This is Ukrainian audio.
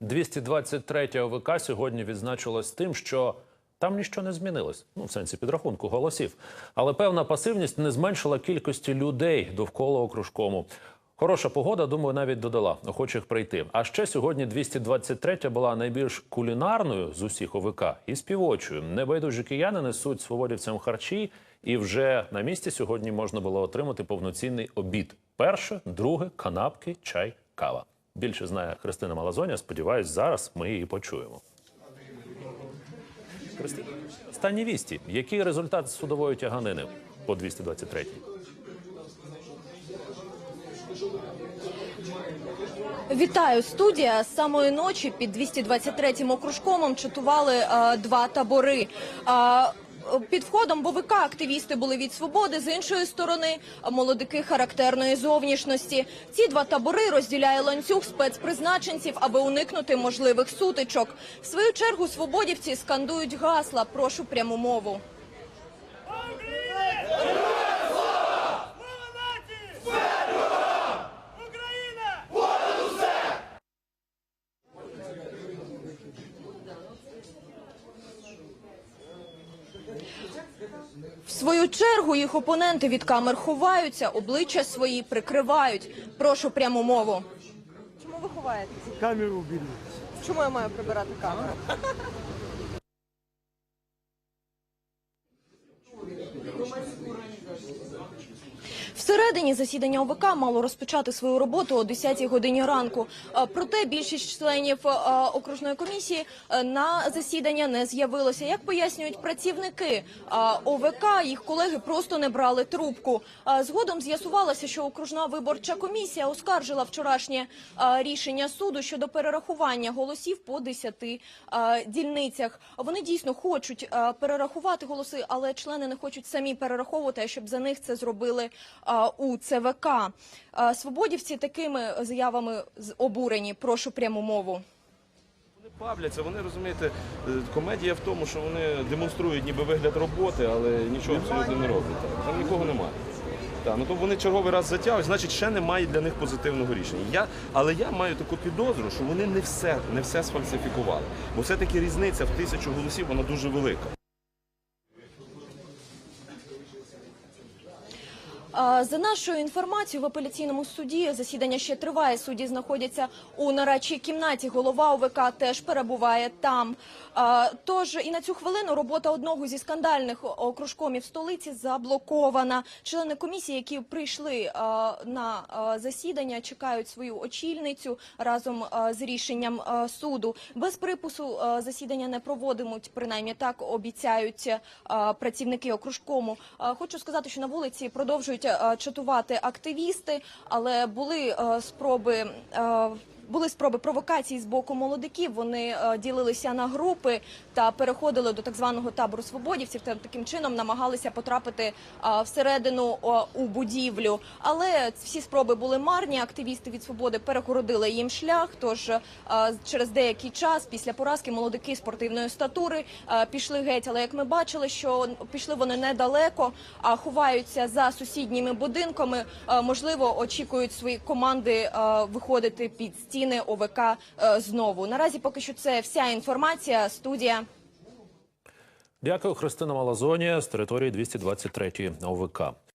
223 ОВК сьогодні відзначилась тим, що там нічого не змінилось, ну в сенсі підрахунку голосів. Але певна пасивність не зменшила кількості людей довкола окружкому. Хороша погода, думаю, навіть додала охочих прийти. А ще сьогодні 223 була найбільш кулінарною з усіх ОВК і співочою. Небайдужі кияни несуть свободівцям харчі, і вже на місці сьогодні можна було отримати повноцінний обід. Перше, друге, канапки, чай, кава. Більше знає Христина Малазоня. Сподіваюсь, зараз ми її почуємо. Христина, останні вісті. Який результат судової тяганини по 223? Вітаю, студія. З самої ночі під 223-м окружкомом чатували е, два табори. Е, під входом БВК активісти були від свободи, з іншої сторони молодики характерної зовнішності. Ці два табори розділяє ланцюг спецпризначенців, аби уникнути можливих сутичок. В свою чергу свободівці скандують гасла. Прошу пряму мову. В свою чергу їх опоненти від камер ховаються, обличчя свої прикривають. Прошу пряму мову. Чому ви ховаєтесь? Камеру убили. Чому я маю прибирати камеру? Всередині засідання ОВК мало розпочати свою роботу о 10 годині ранку. Е, Проте більшість членів е, окружної комісії е, на засідання не з'явилося. Як пояснюють працівники ОВК, їх колеги просто не брали трубку. Згодом з'ясувалося, що окружна виборча комісія оскаржила вчорашнє рішення суду щодо перерахування голосів по 10 е, дільницях. Вони дійсно хочуть перерахувати голоси, але члени не хочуть самі перераховувати, щоб за них це зробили у ЦВК. Е, Свободівці такими заявами з- обурені. Прошу пряму мову. Вони бавляться, вони розумієте, е, комедія в тому, що вони демонструють ніби вигляд роботи, але нічого абсолютно не роблять. Там нікого немає. Так, ну то вони черговий раз затягують, значить, ще немає для них позитивного рішення. Я, але я маю таку підозру, що вони не все, не все сфальсифікували. Бо все-таки різниця в тисячу голосів вона дуже велика. За нашою інформацією, в апеляційному суді засідання ще триває. Судді знаходяться у нарадчій кімнаті. Голова ОВК теж перебуває там. Тож і на цю хвилину робота одного зі скандальних окружкомів столиці заблокована. Члени комісії, які прийшли на засідання, чекають свою очільницю разом з рішенням суду. Без припису засідання не проводимуть. Принаймні так обіцяють працівники окружкому. Хочу сказати, що на вулиці продовжують чатувати активісти, але були а, спроби. Були спроби провокації з боку молодиків. Вони е, ділилися на групи та переходили до так званого табору свободівців. Та таким чином намагалися потрапити е, всередину у будівлю. Але всі спроби були марні. Активісти від свободи перегородили їм шлях. Тож е, через деякий час, після поразки, молодики спортивної статури пішли геть. Але як ми бачили, що пішли вони недалеко, а ховаються за сусідніми будинками. Можливо, очікують свої команди виходити під стіни ОВК е, знову. Наразі поки що це вся інформація. Студія. Дякую, Христина Малазонія з території 223 ОВК.